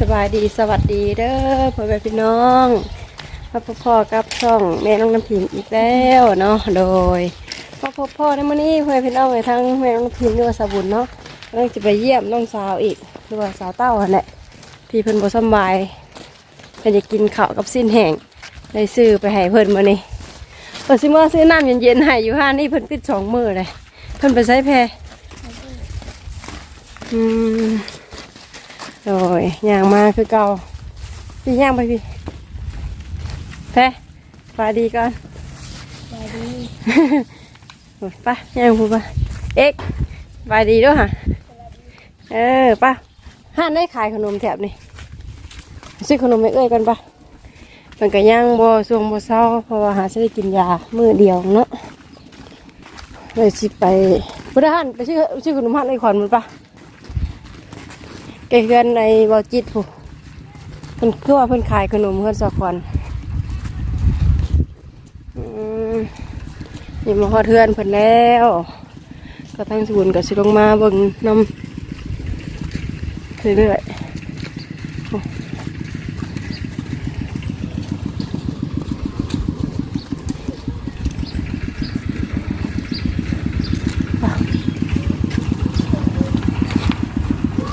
สบายดีสวัสดีเด้อพ่อแม่พี่น้องพ่อพ่อกับช่องแม่น้องน้ำพิมอีกแล้วเนาะโดยพ่อพ่อพ่อในมื้อนี้พ่อแม่พี่น้องไปทั้งแม่น้องน้ำพิมด้วยสาบุญเนาะกำลังจะไปเยี่ยมน้องสาวอีกหรือว่าสาวเต้าหั่นแหละพี่เพิ่นบ่สบายเพิ่นจะกินข้าวกับสิ้นแห้งได้ซื้อไปให้เพิ่นมื้อนี้เพิ่นสิมาซื้อน้ำเย็นๆให้อยู่ห้านี่เพิ่นปิดสองมื้อเลยเพิ่นไปใช้แพรอืม โอ้ยย่างมาคือเก่าพี่ย่างไปพี่แพ้ปลาดีก่อนสวัสดีโอ้ยไป้าย่างพูดไปเอ็กปลาดีด้วยฮะเออไป้าห้านได้ขายขนมแถบนี่ซื้อขนมไม่เอ้ยกันปะมันก็ย่างบ่สวงบ่เศร้าเพราะว่าหาจะได้กินยามือเดียวเนาะเลยสิไปพุทธหันไปชื่อชื่อขนมหันไอ้ขวัญมันปะ เกเกินในบอจิตผู้เพิ่นคือว่าเพิ่นขายขนมเพิ่นสะควนอืมนี่มาฮอดเทือนเพิ่นแล้ว ก็ทั้งสบุนก็สิลงมาเบิ่งน้ำเรื่อยๆ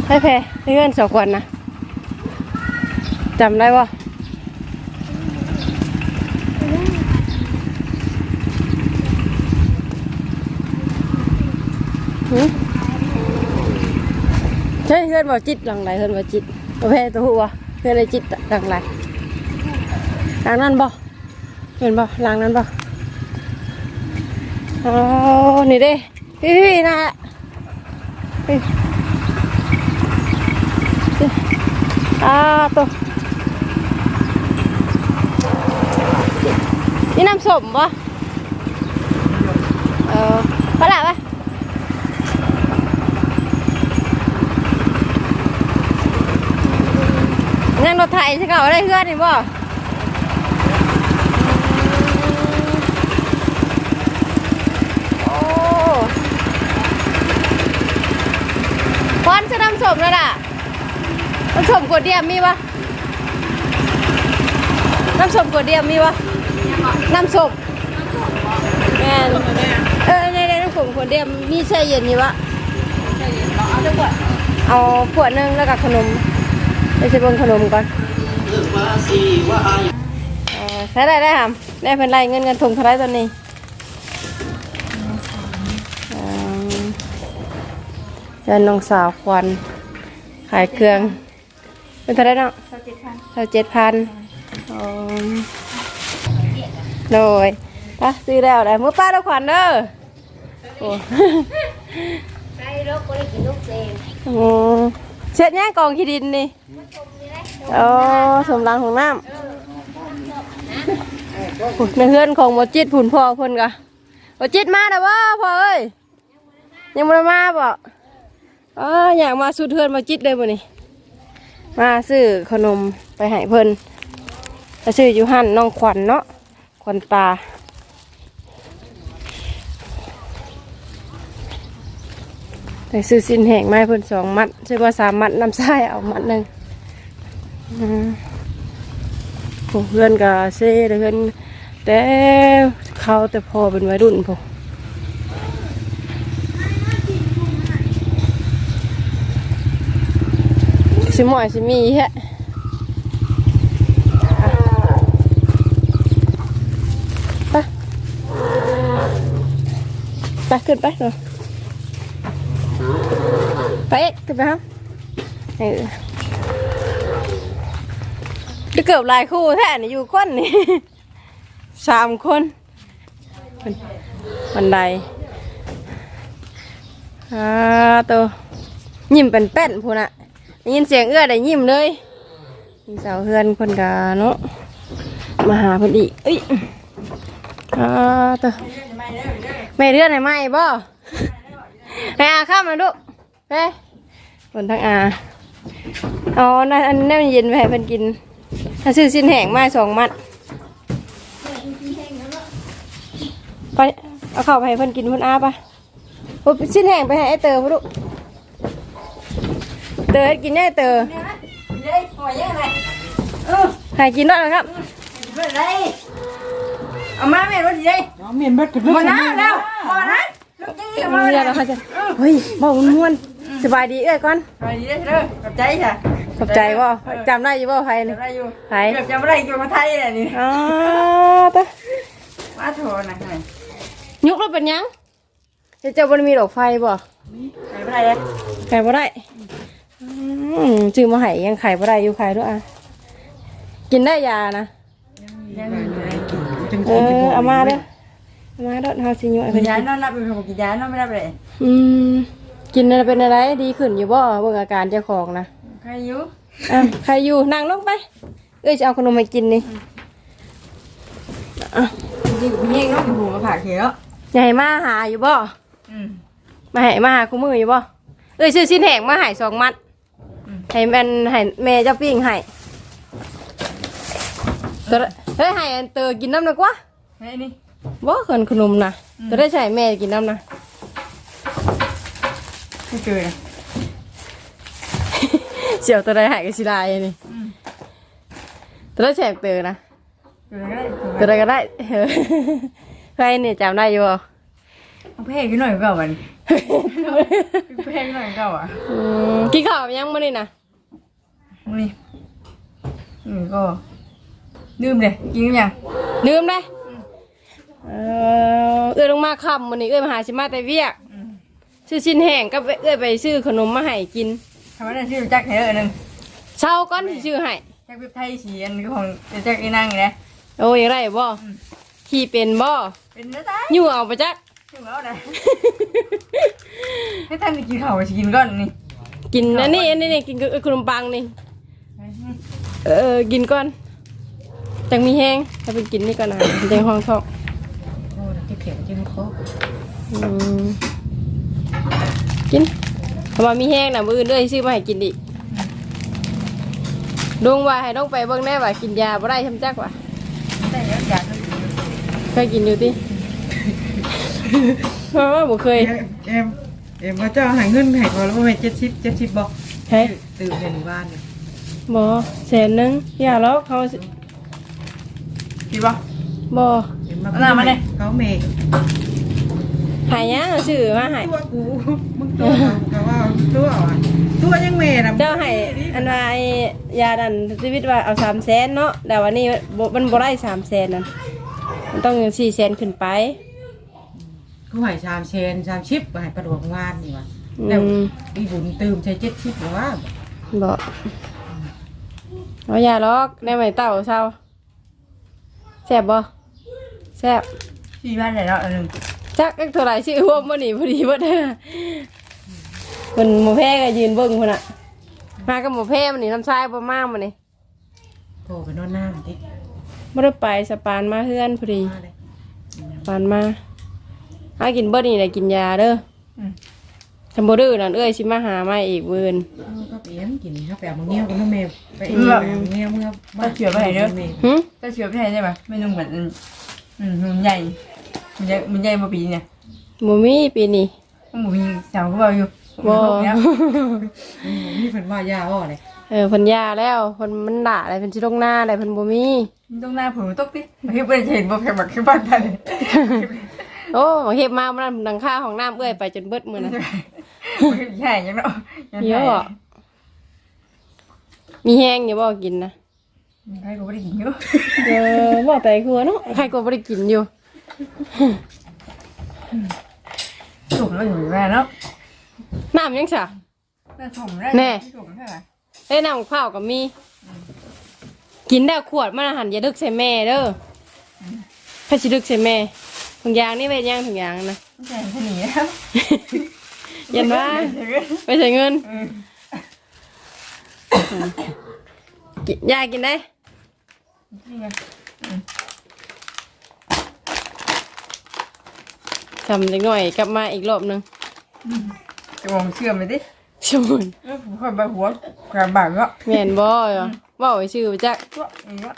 ให้แพ้ให้เงินสองคนนะจำได้ป่หือใช่เพื่อนบอกจิตหลังไหลเพื่อนบอกจิตโอเคตัวหัวเพื่อนเลยจิตหลังไหลหลังนั้นบ่เห็นบ่หลังนั้นบ่อ๋อนี่เด้พี่พี่นะ พี่อ่าตัวนี่น้ำส้มปะเออพอละปะนั่งรถ น้ำส้มแล้วล่ะน้ำส้มกวดเดียมมีปะน้ำส้มกวดเดียมมีปะน้ำส้มแม่นเออในในน้ำส้มกวดเดียมมีแช่เย็นอยู่ปะเอาขวดหนึงแล้วกับขนมไปซื้อเบนขนมก่อนใช้ได้ได้ค่ะได้เพิ่นไล่เงินเงินถุงเท่าไรตอนนี้เออเจอน้องสาวควันขายเครื่อง เป็นเท่าไหรเนาะสวัสดีค่ะเท่าเจ็ดพันโดยป้าซื้อแล้วได้มือป้าแล้วขวัญเด้อโอ้ใช้รถก็ได้กินลูกเองโหเช็ดแย่งกองขี้ดินนี่โอ้สมรังของน้ำโอ้ในเพื่อนของหมอจิตผุนพ่อเพิ่นกะหมอจิตมาแล้ววะพ่อเอ้ยยังไม่ได้มาบ่อ๋ออยากมาสุดเพื่อนหมอจิตเลยบ่นี่ มาซื้อขนมไปให้เพิ่นไปซื้ออยู่หันน้องขวัญเนาะขวัญตาไปซื้อสินแห้งมาเพิ่นสองมัดใช่ว่าสามมัดน้ำไส้เอามัดหนึ่งอืมเพื่อนก็เซ่เพื่อนแต่เขาแต่พอเป็นวัยรุ่นพวกสิ หมอยสิมีแฮะไปไปขึ้นไปเนาะไปเอ็กขึ้นไปครับเออจะเกือบหลายคู่แท้นี่อยู่คนนี่สามคนบันไดอ่าตัวยิ้มเป็นแป้นพูน่ะ ยินเสียงเอื้อได้ยิ้มเลยมีสาวเฮือนคนกาเนาะมาหาเพิ่นอีเอ้ยอ่าตัวไม่เลื่อนให้ไหมบ่ให้อาข้ามาดูเฮ้ยบนทั้งอาอ๋อนั่นอันนี้มันเย็นไปให้เพิ่นกินถ้าซื้อสิ้นแห้งมาสองมัดไปเอาเข้าวไปให้เพิ่นกินเพิ่นอาปะโอ้สิ้นแห้งไปให้ไอเตอพ่อลูก เตอให้กินได้เตอ đây hỏi nhá này ừ ให้กินด้วยนะครับ về đây ở má mẹ nó gì đây น้องเมียนเบิดกับเรื่อง mà ná đâu mà ná lúc cái gì มา mà เดี๋ยว đây เราจะเฮ้ยบอกมันม่วนสบายดีเอ้ยก่อน rồi gì đây đâu gặp cháy hả ขอบใจบ่จำได้อยู่บ่ไผนี่ gặp đây vô ไผ gặp cháu đây cho mà thay này nè อ๋อตะ má thua này này ยุกแล้วเป็นหยังเดี๋ยวเจ้าบ่ได้มีดอกไฟบ่ này bên đây đây ไข่บ่ได้อืม จื้อมาให้ยังไข่บ่ได้อยู่ไข่ด้วยอะกินได้ยานะ Đang nhìn này จังเอสิอเอามาเด้อเอามาเด้อเฮาสิย่อย cái เพิ่น giá nó lắp được một cái giá nó mới lắp lại อืมกินอะไรเป็นอะไรดีขึ้นอยู่บ่เบิ่งอาการเจ้าของนะ khai yếu อะใครอยู่นั่งลงไป เอ้ยจะเอาขนมมากินนี่อะ gì cũng nhanh nó cũng mà phải thế đó อย่าให้มาหาอยู่บ่ ừ มาให้มาหาคู่มืออยู่บ่เอ้ยซื้อชิ้นแห้งมาให้สองมัดอืม ให้มันให้แม่เจ้าปิ้งให้ตัวละเฮ้ยให้อันเตอกินน้ำหนักวะ thế đi บ่คนขนมนะจะได้ใช้แม่กินน้ำนะ cái cười này เสียวตัวใดหายกับสิได้นี่อืมตัวได้แฉกเตอนะ cười đấy ตัวใดก็ได้เออใครเนี่ยจำได้อยู่บ่ ông phê cái nồi gạo à phê cái nồi gạo à อืมกินข้าวยังมื้อนี่นะ Mua đi ừ cô nươm này kiếm nha ลืมได้เออเอื้อลงมาคำมื้อนี้เอื้อมาหาสิมาแต่เวียก ừ ซื้อชิ้นแห้งก็เอื้อไปซื้อขนมมาให้กิน thằng bé này siêu chắc thế rồi nưng เช้าก่อนสิซื้อให้ chắc biết thay chỉ ăn cái phòng chắc cái năng này nè โอ้ยอยากได้บ่ขี่เป็นบ่ bên đó đấy อยู่เอาไปจัก nhưng đó này cái thanh thì chỉ khẩu chỉ nhìn con này กินอันนี้อันนี้นี่กินกับขนมปังนี่ เออ กินก่อน จังมีแห้งถ้าเป็นกินนี่ก่อนนะจังห้องท้องโอ้ที่เขียนจังคออืมกินถ้าว่ามีแห้งนะมืออื่นเด้อยซื้อมาให้กินอีกดวงว่าให้ต้องไปเบิ่งแน่ว่ากินยาบ่ได้ทำจักว่ะ đây nó chả thôi เคยกินอยู่ติ เพราะว่าบ่เคย เอ็มเอ็มว่าเจ้าหาเงินให้ก่อนแล้วว่าแม่เจ็ดสิบเจ็ดสิบบอกเฮ้ย ตื่นในหมู่บ้านเนี่ยบ่แสนหนึงอย่าหรอกเขาสิ chị bao บ่เอ็มมาเอาหน้ามาเลย เขาเมย์หายยังซื้อมาให้ตัวกูมึงตัวเขาว่าตัวอะตัวยังเมย์นะเจ้าให้อันว่าไอ้ยาดันชีวิตว่าเอา3แสนเนาะแต่ว่านี่บ่มันบ่ได้3แสนนั่นมันต้อง4แสนขึ้นไป กูใหายชามเชนชามชิปใหายประดวงวานนี่วะอืแล้วมอีบุญตื่มใช้เจ็ดชิปหรือว่าบ่เอาอย่าลอกได้ไหมเต่าเศร้าแซ่บบ่แซ่บ chị ban này đó nưng จักจักเท่าไหร่ชื่อห่วมบ่นี่พอดีบ่เด้อเพิ่นหมู่แพ้ก็ยืนเบิ่งพุ่นน่ะ มากับหมู่แพ้มันนี่น้ำชายบ่มามันนี่โทรไปนอนหน้ามันดิบ่ได้ไปสปานมาเฮือนพอดีมาเลย ปานมา หากินเบิดนี่ได้กินยาเด้ออืมจำบ่ดื้อนั่นเอ้ยสิมาหามาอีกมื้ออื่นเอาก็เปียมกินข้าวแปะมังเงี้ยวกับน้ำเมย์ไปเองแปะมังเงี้ยวเมื่อบ้านเมย์หึ ta chưa biết hay thế mà mấy nung mình ừ mình nhảy mình nhảy mình nhảy một bí nè บ่มีปีนี้ không một bí sao có bao nhiêu บ่นี่เป็นว่ายาอ่อเลยเออเพิ่นยาแล้วเพิ่นมันด่าอะไรเพิ่นสิลงหน้าอะไรเพิ่นบ่มี trong na phủ tóc đi cái bên trên bộ phải mặc cái bàn này โอ้เฮ็ดมามันดังค่าของน้ำเอ้ยไปจนเบิดมื้อนะ cái nhảy như nó เยอะอะมีแห้งอยู่บ่กินนะ hay có cái gì nữa เออบ่แต่ครัวเนาะใครก็บ่ได้กินอยู่ thủng nó rồi ra nó น้ำยังซะ nó thủng ra Nè. thủng thế à เอ้ยน้ำข้าวก็มี กินได้ขวดมันอาหารอย่าดึกใส่แม่เด้อถ้าสิดึกใส่แม่ ถุงยางนี่เป็นย่างถุงยางนะ cái này cái gì á ยันว่าไปใส่เงินกินยากินได้ทำเล็กหน่อยกลับมาอีกรอบหนึง cái vòng xưa mày đi ชมุน nó khỏi bà húa cả bảng đó แม่นบ่อยอะว่าไว้ชื่อไปจัก đó ừ, đó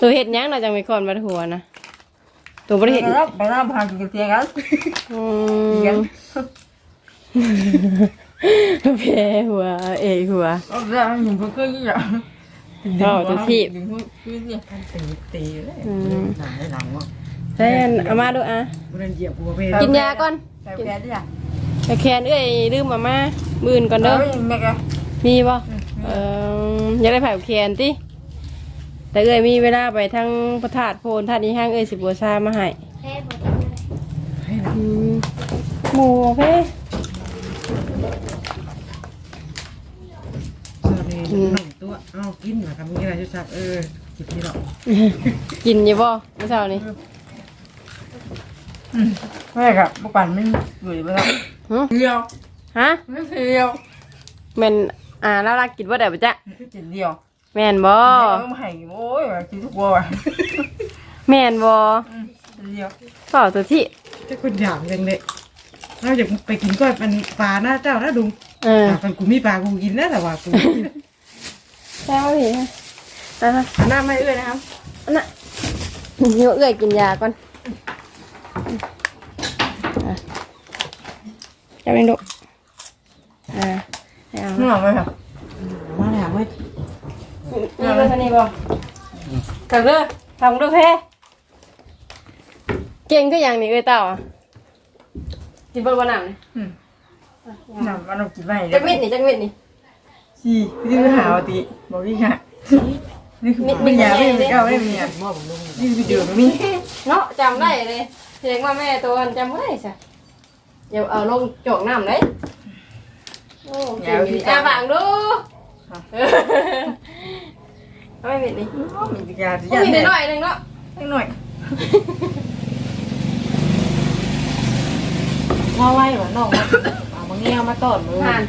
ตัวเห็ดหยังเราจังไปคอนบัดหัวนะ ตัวบ่ได้เห็ด đó bà nó hàng cái tiền á อื tiền มแพ้หัวเอกหัวเอาได้หนุ่มเพิ่งยี่อะเอาตัวที่หนุ่มเพิ่งยี่ตีตีเลยอืมหนังได้หลังวะใช่อันเอามาดูอะมันเหยียบหัวไปกินยาก่อนแต่แกได้ยังแต่แคนเอ้ยลืมมามามื่นก่อนเด้อเอ้ยแม่แกมีบ่เอออยากได้ผ่าแคนติ แต่เอ้ยมีเวลาไปทั้งพระธาตุโพนธาตุนี้ห้างเอ้ยสิบัวชามาให้ให้นะอืมหมูเพ่สวัสดีหนึ่งตัวเอ้ากินเหรอครับมีอะไรชุดชักเออจิบนี่หรอกินอยู่บ่เมื่อเช้านี้แม่กับบุกปั่นไม่อยู่ไปแล้วหึเดียวฮะไม่เดียวแม่นอ่าแล้วรักกินบ่ได้ปะจ๊ะจิตเดียว แม่นบ่ไม่มาให้โอ้ยกินทุกวัวแม่นบ่จิตเดียวก็ตัวที่จะคนอยากจังเลยเราอยากไปกินก้อยมันปลาหน้าเจ้านะดุงเออมันกูมีปลากูกินนะแต่ว่ากูแซ่บดิฮะนะคะหน้าไม่เอื้อยนะครับอันน่ะเดี๋ยวเอ้ยกินยาก่อนอะจับเองลูกอ่าให้เอาหน้าไม่ครับมาแล้วเว้ย นี่เบอร์นี้บ่กับเด้อทำเดูเพ่เก่งก็อย่างนี้เอ้ยเต่าอะกินเบอร์วันหนังนี่หน้ามันกินไม่จักเม็ดนี่จักเม็ดนี่สี่นี่คือหาวตีบอกนี่ค่ะนี่คือไม่ยาไม่มีเก้าไม่มีอะมอบนี่คือเดือดมีเนาะจำได้เลยเสียงว่าแม่ตัวจำไม่ได้ใช่เดี๋ยวเอาลงโจกน้ำเลยโอ้เก่งดีอะบางดู เออเอาไม่เม็ดนี่มียาก็ยามีนิดหน่อยหนึงเนาะหน่อยว่าไว้เหรอน้องมาเอามาเงี้ยมาต้อนมือหัน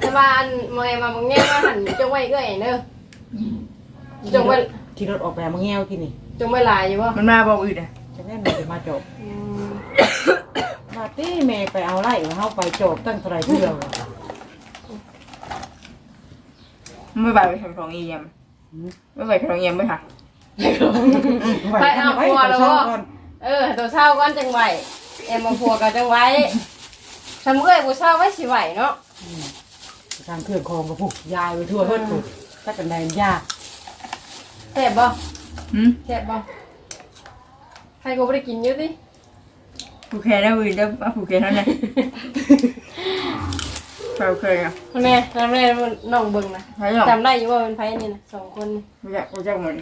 แต่ว่าอันมอยมาบางแง่มาหันจงไว้เอ้ยเด้อจงไว้ที่รถออกแบบมาเงี้ยที่นี่จงไว้หลายอยู่บ่มันมาบอกอื่นอะจะแม่นจะมาจบมาตี้แม่ไปเอาไล่เข้าไปจบตั้งเท่าไรเที่ยวไม่ใบไปทำของเยี่ยม ไม่ใบของเยี่ยมไหมค่ะไปเอาไปก่อนเออตัวเช่าก่อนจังไหวเอ็มมาพัวก็จังไว้ทำเอ้ยผู้เช่าไว้สิไหวเนาะทางเครื่องคองกับผูกยายไปทั่วเพิ่นผูกถ้ากันแดงยากแซ่บบ่หืมแซ่บบ่ใครก็บ่ได้กินเยอะดิผูกแขนได้อื่นได้ผูกแขนเท่านั้น เราเคยอะแม่ทำแม่น้องเบิ่งนะใช่หรอจำได้อยู่ว่าเป็นไผนี่นะสองคนนี่ไม่อยากรู้จักหมด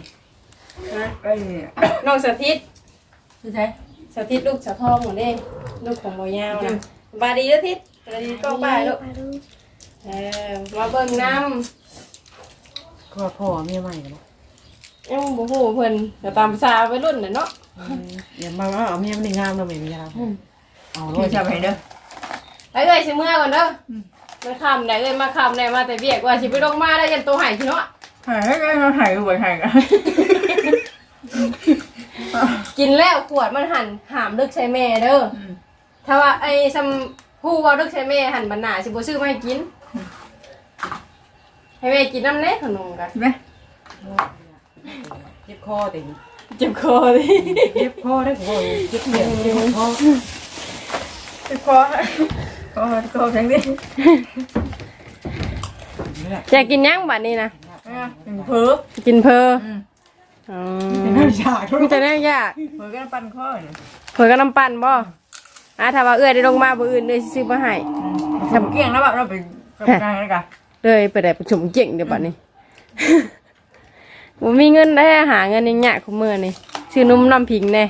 นะไอ้เนี่ยน้องสถิตใช่สถิตลูกสาวทองหมดเด้ลูกของบ่ยาวนะบาดีเด้อทิศบาดีก็ป้ายลูกเออมาเบิ่งน้ำก็พ่อเมียใหม่กันยังบ่ฮู้เพิ่นก็ตามภาษาวัยรุ่นน่ะเนาะอย่ามาว่าเอาเมียมันงามเราไม่มีอะไรเอาเลไม่ยใช่ไหมเด้อไปเอ้ยสิเมื่อก่อนเด้ออ มันค่ำได้เอ้ยมาค่ำได้มาแต่เวียกว่าสิไปลงมาได้ยันตัวหายพี่เนาะหายให้เราหายไปหายกันกินแล้วขวดมันหั่นหามลึกใช้แม่เด้ออถ้าว่าไอ้ซัมผู้ว่าลึกใช้แม่หั่นบรรณาสิบ่ซื้อมาให้กิน ให้แม่กินน้ำเล็ขนมกันใช่ไหมเจ็บคอแต่เจ็บคอดิเจ็บคอได้กูเจ็บเสียงเจ็บคอคอคอ คอทั้งนี้อยากกินย่างบัดนี้นะเพ้อกินเพออ๋อเป็นน้ำชาทุมีแต่แน่ยากเพ้อก็ปั่นข้อเนี่ยเผื่อก็น้ำปั่นบ่อะถ้าว่าเอื้อยได้ลงมาบ่อื่นเลยซื้อมาให้ทำเกี้ยงแล้วแบบเราไปทำงานกันเลยไปได้ประชุมเก่งเดี๋ยวบัดนี้บ่มีเงินได้หาเงินยังยากคุมื้อนี่ซื้อนมน้ำผิงแน่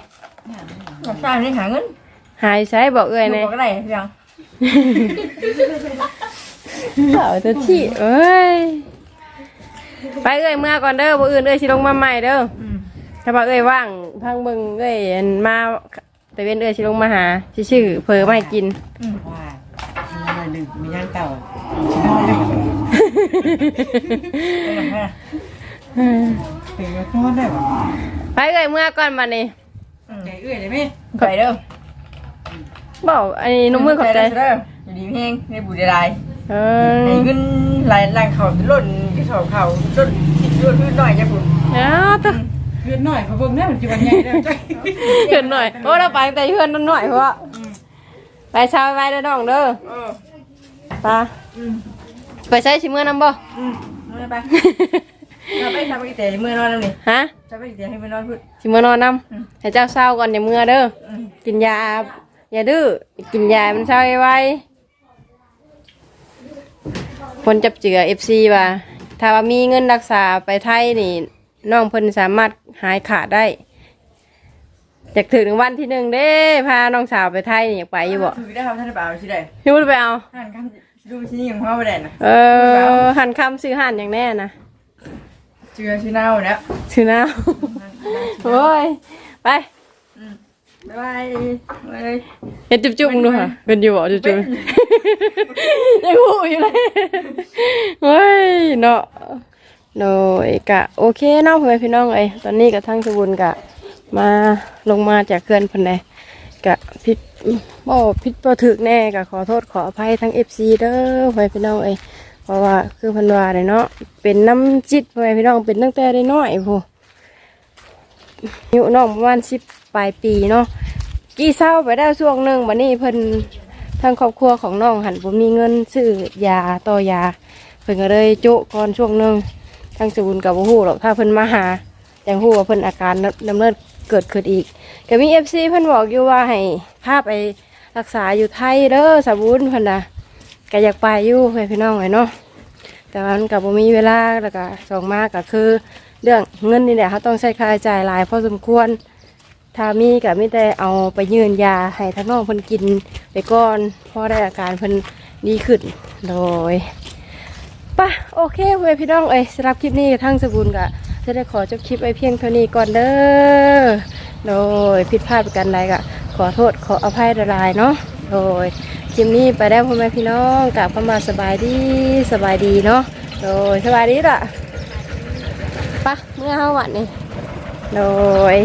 เราสร้างนี่หาเงินหายใช้บอกเอื้อยบแน่อกอะไรยัง เอาตัวที่เอ้ย ไปเอ้ยเมื่อก่อนเด้อบ่อื่นเอ้ยสิลงมาใหม่เด้อถ้าว่าเอ้ยว่างพังเบิ่งเอ้ยอันมาแต่เว้นเอ้ยสิลงมาหาสิชื่อเผลอมาให้กิน ว่าหน่อยหนึ่งมีย่างเต่าชิมอนได้ไหมเป็นมาทอดได้ไหมไปเอ้ยเมื่อก่อนมานี่ใจเอื้อยได้ไหมไปเด้อ บอกไอ้นุ่มมือขอบใจ เด้อดีเพลงในบุรีไรเออไอ้ขึ้นลายลายเขาล่นที่เขาเขาล่นล่นขึ้นหน่อยจ้ะคุณเอาตัวเพื่อนหน่อยเขาเบิ่งได้มันจะวันใหญ่ได้ใจเพื่อนหน่อยโอ้เราไปแต่เพื่อนนั่นหน่อยเพราะว่าไปเช้าไปเด้อน้องเด้อเออตาเอืมไปใช้ชิเมื่อนำบ่ อืมเอาไปเราไปทำไปแต่เมื่อนอนแล้วนี่ฮะ จะไปแต่ให้มันนอนพูดชิเมื่อนอนนอืมำให้เจ้าเศร้าก่อนอย่าเมื่อเด้ออืมกินยา อย่าดื้อกินยามันเศร้าไว้คนจับเจือเอฟซีว่า ถ้าว่ามีเงินรักษาไปไทยนี่น้องเพิ่นสามารถหายขาดได้อยากถึงวันที่หนึ่งเด้พาน้องสาวไปไทยนี่อยากไปอยู่บ่ถือได้ครับท่านเปล่าสิได้พี่วุ้ไปเอาท่านคำดูที่นี่ของพ่อไปได้นะเออหันคำซื้อหันอย่างแน่นะเจือชื่อเน่าแล้วซื้อน้ำโอ้ยไป บ๊ายบายเลยเห็นจุ๊บจุ๊บมึงดูค่ะ เป็นอยู่บ่จุ๊บจุ๊บยังหูอยู่เลยเฮ้ยเนาะโดยกะโอเคเนาะพ่อแม่พี่น้องเอ้ยตอนนี้กะทั้งสบุญกะ มาลงมาจากเขื่อนเพันใดกะผิดบ่ผิดบ่ถึกแน่กะขอโทษขออภัยทั้ง FC เด้อพ่อแม่พี่น้องเอ้ยเพราะว่าคือเพันว่าเลยเนาะเป็นน้ำจิตพ่อแม่พี่น้องเป็นตั้งแต่ได้น้อยพูอายุน้องประมาณ10 ปลายปีเนาะกี่เศร้าไปได้ช่วงหนึ่งวันนี้เพิ่นทางครอบครัวของน้องหันผมมีเงินซื้อยาต่อยา เพิ่นก็เลยโจะก่อนช่วงหนึ่งทางศูนย์กับฮู้หรอกถ้าเพิ่นมาหาอย่งฮู้ว่าเพิ่นอาการดำเนินเกิดขึ้นอีกก็มีเอฟซีเพิ่นบอกอยู่ว่าให้พาไปรักษาอยู่ไทยเด้อสาบุญเพิ่นนะก็อยากไปอยู่เพื่อนพี่น้องไว้เนาะแต่ว่ามันกับบ่มีเวลาแล้วก็สองมากก็คือ เรื่องเงินนี่แหละเขาต้องใช้ค่าใช้จ่ายหลายพอสมควร ถ้ามีก็ไม่แต่เอาไปยืนยาให้ทั้งน้องเพิ่นกินไปก่อนพอได้อาการเพิ่นดีขึ้นโดยป่ะโอเคเว้ยพี่น้องเอ้ยสำหรับคลิปนี้ทั้งสบุญกะจะได้ขอจบคลิปไว้เพียงเท่านี้ก่อนเด้อโดยผิดพลาดประกันใดกะขอโทษขออภัยละลายเนาะโดยคลิปนี้ไปได้พ่อแม่พี่น้องกลับเข้ามาสบายดีสบายดีเนาะโดยสบายดีละป่ะเมื่อเฮาวันนี้โดย